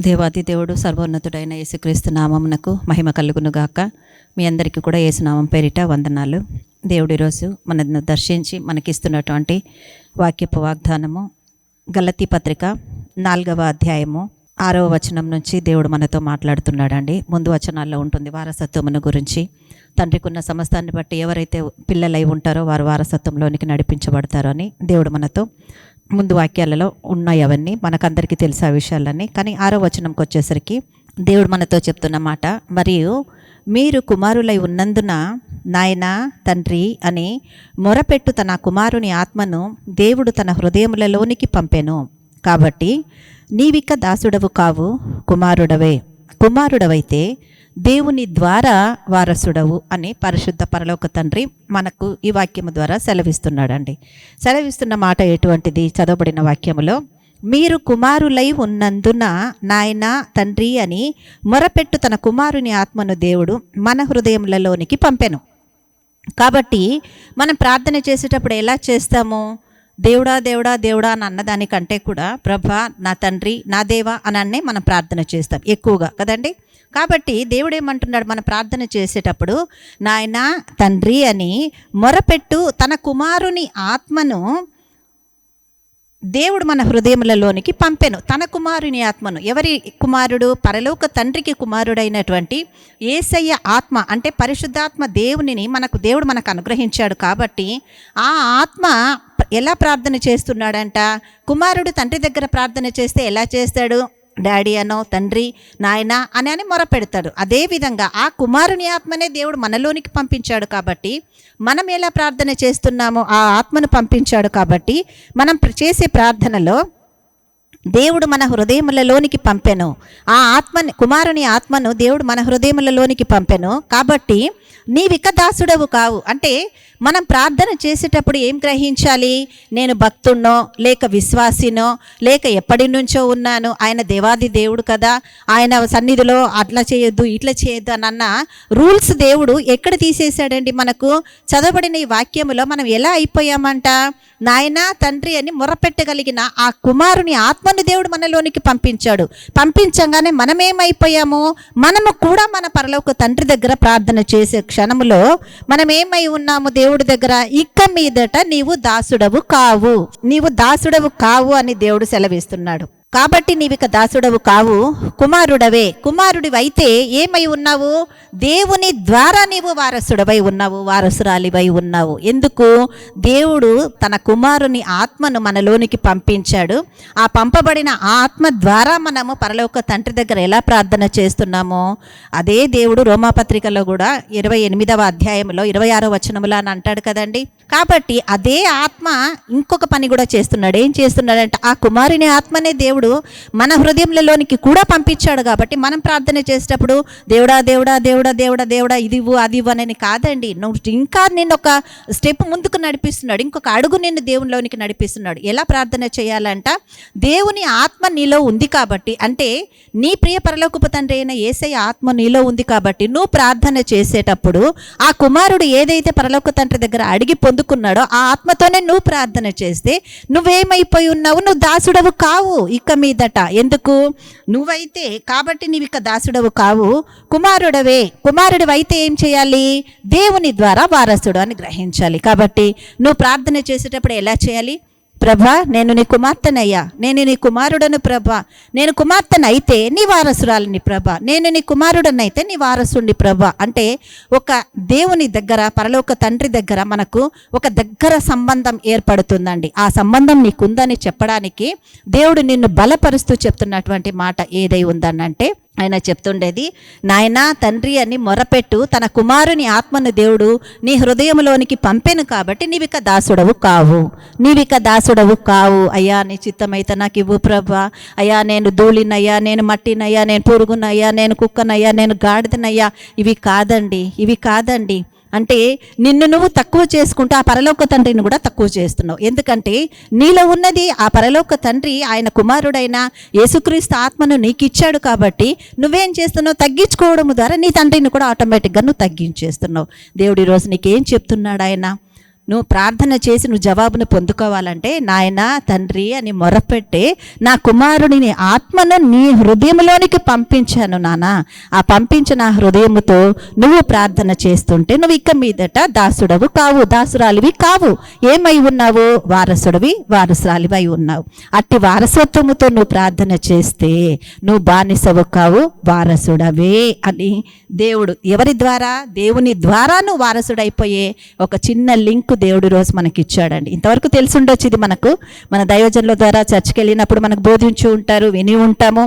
దేవాది దేవుడు సర్వోన్నతుడైన యేసుక్రీస్తు నామమునకు మహిమ కలుగునుగాక. మీ అందరికీ కూడా యేసునామం పేరిట వందనాలు. దేవుడు ఈరోజు మనను దర్శించి మనకిస్తున్నటువంటి వాక్యపు వాగ్దానము గలతీ పత్రిక నాలుగవ అధ్యాయము ఆరవ వచనం నుంచి దేవుడు మనతో మాట్లాడుతున్నాడండి. ముందు వచనాల్లో ఉంటుంది వారసత్వమును గురించి. తండ్రికున్న సమస్తాన్ని బట్టి ఎవరైతే పిల్లలై ఉంటారో వారు వారసత్వంలోనికి నడిపించబడతారో అని దేవుడు మనతో ముందు వాక్యాలలో ఉన్నాయి అవన్నీ. మనకందరికీ తెలిసే ఆ విషయాలన్నీ. కానీ ఆరో వచనంకి వచ్చేసరికి దేవుడు మనతో చెప్తున్న మాట మరియు మీరు కుమారులై ఉన్నందున నాయన తండ్రి అని మొరపెట్టు తన కుమారుని ఆత్మను దేవుడు తన హృదయములలోనికి పంపెను. కాబట్టి నీవిక దాసుడవు కావు కుమారుడవే. కుమారుడవైతే దేవుని ద్వారా వారసుడవు అని పరిశుద్ధ పరలోక తండ్రి మనకు ఈ వాక్యము ద్వారా సెలవిస్తున్నాడండి. సెలవిస్తున్న మాట ఎటువంటిది? చదవబడిన వాక్యములో మీరు కుమారులై ఉన్నందున నాయన తండ్రి అని మొరపెట్టు తన కుమారుని ఆత్మను దేవుడు మన హృదయములలోనికి పంపెను. కాబట్టి మనం ప్రార్థన చేసేటప్పుడు ఎలా చేస్తాము? దేవుడా దేవుడా దేవుడా అని అన్నదానికంటే కూడా ప్రభా నా తండ్రి నా దేవా అని మనం ప్రార్థన చేస్తాం ఎక్కువగా కదండి? కాబట్టి దేవుడు ఏమంటున్నాడు మన ప్రార్థన చేసేటప్పుడు నాయన తండ్రి అని మొరపెట్టు తన కుమారుని ఆత్మను దేవుడు మన హృదయములలోనికి పంపెను. తన కుమారుని ఆత్మను. ఎవరి కుమారుడు? పరలోక తండ్రికి కుమారుడైనటువంటి ఏసయ్య ఆత్మ. అంటే పరిశుద్ధాత్మ దేవునిని మనకు దేవుడు మనకు అనుగ్రహించాడు కాబట్టి ఆ ఆత్మ ఎలా ప్రార్థన చేస్తున్నాడంట? కుమారుడు తండ్రి దగ్గర ప్రార్థన చేస్తే ఎలా చేస్తాడు? డాడీ అనో తండ్రి నాయన అని అని మొరపెడతాడు. అదేవిధంగా ఆ కుమారుని ఆత్మనే దేవుడు మనలోనికి పంపించాడు కాబట్టి మనం ఎలా ప్రార్థన చేస్తున్నామో ఆ ఆత్మను పంపించాడు కాబట్టి మనం చేసే ప్రార్థనలో దేవుడు మన హృదయములలోనికి పంపెను. ఆ ఆత్మని కుమారుని ఆత్మను దేవుడు మన హృదయములలోనికి పంపెను. కాబట్టి నీవిక దాసుడవు కావు. అంటే మనం ప్రార్థన చేసేటప్పుడు ఏం గ్రహించాలి? నేను భక్తున్నో లేక విశ్వాసినో లేక ఎప్పటి నుంచో ఉన్నాను ఆయన దేవాది దేవుడు కదా ఆయన సన్నిధిలో అట్లా చేయొద్దు ఇట్లా చేయొద్దు అని అన్న రూల్స్ దేవుడు ఎక్కడ తీసేశాడండి మనకు? చదవబడిన ఈ వాక్యములో మనం ఎలా అయిపోయామంట? నాయనా తండ్రి అని మొరపెట్టగలిగిన ఆ కుమారుని ఆత్మను దేవుడు మనలోనికి పంపించాడు. పంపించగానే మనమేమైపోయాము? మనము కూడా మన పరలోక తండ్రి దగ్గర ప్రార్థన చేసే క్షణములో మనం ఏమై ఉన్నాము దేవుడు? దగ్గర ఇక్క మీదట నీవు దాసుడవు కావు. నీవు దాసుడవు కావు అని దేవుడు సెలవిస్తున్నాడు. కాబట్టి నీవిక దాసుడవు కావు కుమారుడవే. కుమారుడివైతే ఏమై ఉన్నావు? దేవుని ద్వారా నీవు వారసుడవై ఉన్నావు వారసురాలివై ఉన్నావు. ఎందుకు? దేవుడు తన కుమారుని ఆత్మను మనలోనికి పంపించాడు. ఆ పంపబడిన ఆత్మ ద్వారా మనము పరలోక తండ్రి దగ్గర ఎలా ప్రార్థన చేస్తున్నామో అదే దేవుడు రోమాపత్రికలో కూడా ఇరవై ఎనిమిదవ అధ్యాయంలో ఇరవై ఆరో వచనములా అని అంటాడు కదండి. కాబట్టి అదే ఆత్మ ఇంకొక పని కూడా చేస్తున్నాడు. ఏం చేస్తున్నాడంటే ఆ కుమారుని ఆత్మనే దేవుడు మన హృదయంలోనికి కూడా పంపించాడు కాబట్టి మనం ప్రార్థన చేసేటప్పుడు దేవుడా దేవుడా దేవుడా దేవుడా దేవుడా ఇది ఇవ్వు అది ఇవ్వు అని కాదండి. నువ్వు ఇంకా నేను ఒక స్టెప్ ముందుకు నడిపిస్తున్నాడు. ఇంకొక అడుగు నిన్ను దేవునిలోనికి నడిపిస్తున్నాడు. ఎలా ప్రార్థన చేయాలంట? దేవుని ఆత్మ నీలో ఉంది కాబట్టి. అంటే నీ ప్రియ పరలోకపు తండ్రి అయిన ఏసై ఆత్మ నీలో ఉంది కాబట్టి నువ్వు ప్రార్థన చేసేటప్పుడు ఆ కుమారుడు ఏదైతే పరలోక తండ్రి దగ్గర అడిగి పొందుకున్నాడో ఆ ఆత్మతోనే నువ్వు ప్రార్థన చేస్తే నువ్వేమైపోయి ఉన్నావు? నువ్వు దాసుడవు కావు. ఇక మీదట. ఎందుకు? నువ్వైతే కాబట్టి నీవిక దాసుడవు కావు. కుమారుడవే. కుమారుడివైతే ఏం చేయాలి? దేవుని ద్వారా వారసుడు అని గ్రహించాలి. కాబట్టి నువ్వు ప్రార్థన చేసేటప్పుడు ఎలా చేయాలి? ప్రభా నేను నీ కుమార్తెనయ్యా. నేను నీ కుమారుడను ప్రభా. నేను కుమార్తెనైతే నీ వారసురాలిని ప్రభా. నేను నీ కుమారుడనైతే నీ వారసుని ప్రభా. అంటే ఒక దేవుని దగ్గర పరలోక తండ్రి దగ్గర మనకు ఒక దగ్గర సంబంధం ఏర్పడుతుందండి. ఆ సంబంధం నీకుందని చెప్పడానికి దేవుడు నిన్ను బలపరుస్తూ చెప్తున్నటువంటి మాట ఏదై ఉందనంటే ఆయన చెప్తుండేది నాయనా తండ్రి అని మొరపెట్టు తన కుమారుని ఆత్మను దేవుడు నీ హృదయంలోనికి పంపెను కాబట్టి నీవిక దాసుడవు కావు. నీవిక దాసుడవు కావు. అయ్యా నీ చిత్తమైతే నాకు ఇవ్వు ప్రభా. అయ్యా నేను ధూళినయ్యా నేను మట్టినయ్యా నేను పురుగునయ్యా నేను కుక్కనయ్యా నేను గాడిదనయ్యా. ఇవి కాదండి ఇవి కాదండి. అంటే నిన్ను నువ్వు తక్కువ చేసుకుంటూ ఆ పరలోక తండ్రిని కూడా తక్కువ చేస్తున్నావు. ఎందుకంటే నీలో ఉన్నది ఆ పరలోక తండ్రి ఆయన కుమారుడైన యేసుక్రీస్తు ఆత్మను నీకు ఇచ్చాడు కాబట్టి నువ్వేం చేస్తున్నావు? తగ్గించుకోవడం ద్వారా నీ తండ్రిని కూడా ఆటోమేటిక్గా నువ్వు తగ్గించేస్తున్నావు. దేవుడు ఈరోజు నీకేం చెప్తున్నాడు ఆయన? నువ్వు ప్రార్థన చేసి నువ్వు జవాబును పొందుకోవాలంటే నాయన తండ్రి అని మొరపెట్టి నా కుమారుడిని ఆత్మను నీ హృదయంలోనికి పంపించాను నాన్న ఆ పంపించిన హృదయముతో నువ్వు ప్రార్థన చేస్తుంటే నువ్వు ఇక మీదట దాసుడవు కావు దాసురాలివి కావు. ఏమై ఉన్నావు? వారసుడివి వారసురాలివై ఉన్నావు. అట్టి వారసత్వముతో నువ్వు ప్రార్థన చేస్తే నువ్వు బానిసవు కావు వారసుడవే అని దేవుడు ఎవరి ద్వారా? దేవుని ద్వారా నువ్వు వారసుడైపోయే ఒక చిన్న లింక్ దేవుడు రోజు మనకి ఇచ్చాడండి ఇంతవరకు తెలిసి ఉండొచ్చు ఇది మనకు. మన దైవజనుల ద్వారా చర్చికి వెళ్ళినప్పుడు మనకు బోధించి ఉంటారు విని ఉంటాము.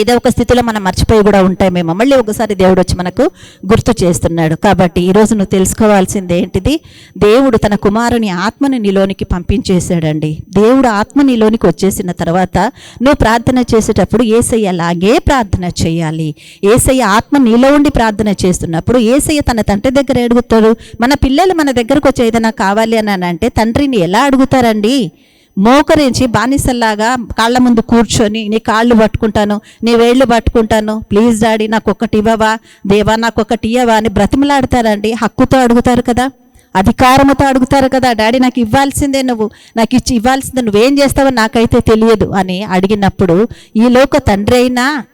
ఏదో ఒక స్థితిలో మనం మర్చిపోయి కూడా ఉంటామేమో. మళ్ళీ ఒకసారి దేవుడు వచ్చి మనకు గుర్తు చేస్తున్నాడు. కాబట్టి ఈరోజు నువ్వు తెలుసుకోవాల్సింది ఏంటిది? దేవుడు తన కుమారుని ఆత్మని నీలోనికి పంపించేశాడండి. దేవుడు ఆత్మ నీలోనికి వచ్చేసిన తర్వాత నువ్వు ప్రార్థన చేసేటప్పుడు ఏసయ్య లాగే ప్రార్థన చేయాలి. ఏసయ్య ఆత్మ నీలో ఉండి ప్రార్థన చేస్తున్నప్పుడు ఏసయ్య తన తండ్రి దగ్గర అడుగుతాడు మన పిల్లలు మన దగ్గరకు వచ్చి ఏదైనా కావాలి అని అంటే తండ్రిని ఎలా అడుగుతారండి? మోకరించి బానిసల్లాగా కాళ్ళ ముందు కూర్చొని నీ కాళ్ళు పట్టుకుంటాను నీ వేళ్ళు పట్టుకుంటాను ప్లీజ్ డాడీ నాకు ఒకటి ఇవ్వవా? దేవా నాకు ఒకటి ఇవ్వవా అని బ్రతిమలాడతారండి. హక్కుతో అడుగుతారు కదా. అధికారముతో అడుగుతారు కదా. డాడీ నాకు ఇవ్వాల్సిందే నువ్వు. నాకు ఇచ్చి ఇవ్వాల్సిందే. నువ్వేం చేస్తావో నాకైతే తెలియదు అని అడిగినప్పుడు ఈ లోక తండ్రి అయినా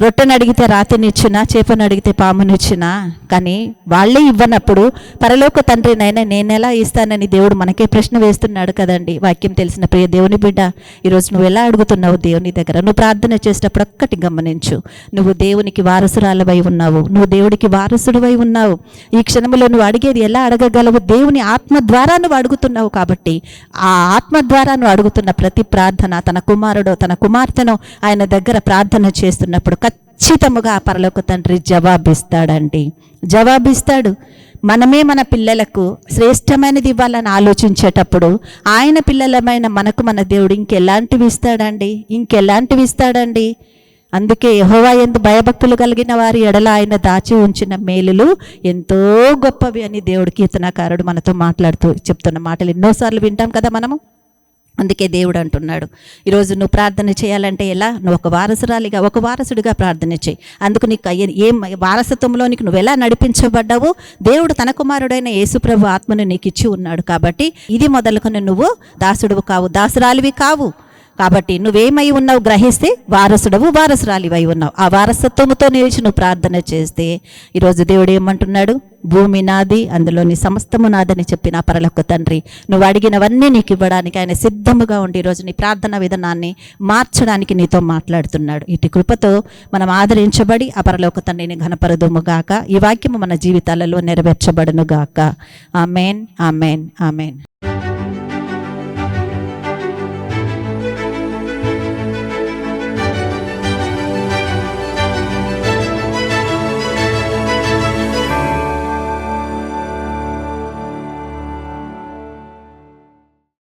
రొట్టెను అడిగితే రాతినిచ్చునా చేపను అడిగితే పామునిచ్చునా? కానీ వాళ్ళే ఇవ్వనప్పుడు పరలోక తండ్రినైనా నేను ఎలా ఇస్తానని దేవుడు మనకే ప్రశ్న వేస్తున్నాడు కదండి. వాక్యం తెలిసిన ప్రియ దేవుని బిడ్డ ఈరోజు నువ్వు ఎలా అడుగుతున్నావు దేవుని దగ్గర? నువ్వు ప్రార్థన చేసేటప్పుడు ఒక్కటి గమనించు. నువ్వు దేవునికి వారసురాలవై ఉన్నావు. నువ్వు దేవుడికి వారసుడివై ఉన్నావు. ఈ క్షణంలో నువ్వు అడిగేది ఎలా అడగగలవు? దేవుని ఆత్మ ద్వారా నువ్వు అడుగుతున్నావు కాబట్టి ఆ ఆత్మ ద్వారా నువ్వు అడుగుతున్న ప్రతి ప్రార్థన తన కుమారుడో తన కుమార్తెనో ఆయన దగ్గర ప్రార్థన చేస్తున్నప్పుడు ఖచ్చితముగా ఆ పరలోక తండ్రి జవాబిస్తాడండి. జవాబిస్తాడు. మనమే మన పిల్లలకు శ్రేష్టమైనది ఇవ్వాలని ఆలోచించేటప్పుడు ఆయన పిల్లలమైన మనకు మన దేవుడు ఇంకెలాంటివి ఇస్తాడండి? ఇంకెలాంటివి ఇస్తాడండి? అందుకే యహోవా ఎందు భయభక్తులు కలిగిన వారి ఎడల ఆయన దాచి ఉంచిన మేలులు ఎంతో గొప్పవి అని దేవుడు కీర్తనకారుడు మనతో మాట్లాడుతూ చెప్తున్న మాటలు ఎన్నోసార్లు వింటాం కదా మనము? అందుకే దేవుడు అంటున్నాడు. ఈరోజు నువ్వు ప్రార్థన చేయాలంటే ఎలా? నువ్వు ఒక వారసురాలిగా ఒక వారసుడిగా ప్రార్థన చేయి. అందుకు నీకు అయ్యే- ఏం వారసత్వంలోనికి నువ్వు ఎలా నడిపించబడ్డావు దేవుడు తన కుమారుడైన యేసుప్రభు ఆత్మను నీకు ఇచ్చి ఉన్నాడు. కాబట్టి ఇది మొదలుకొని నువ్వు దాసుడు కావు దాసురాలివి కావు. కాబట్టి నువ్వేమై ఉన్నావు గ్రహిస్తే వారసుడవు వారసురాలివై ఉన్నావు. ఆ వారసత్వముతో నిలిచి నువ్వు ప్రార్థన చేస్తే ఈరోజు దేవుడు ఏమంటున్నాడు? భూమి నాది అందులోని సమస్తము నాదని చెప్పిన ఆ పరలోక తండ్రి నువ్వు అడిగినవన్నీ నీకు ఇవ్వడానికి ఆయన సిద్ధముగా ఉండి ఈరోజు నీ ప్రార్థన విధానాన్ని మార్చడానికి నీతో మాట్లాడుతున్నాడు. ఇటు కృపతో మనం ఆదరించబడి ఆ పరలోక తండ్రిని ఘనపరదుము గాక ఈ వాక్యము మన జీవితాలలో నెరవేర్చబడును గాక ఆమెన్ ఆమెన్ ఆమెన్.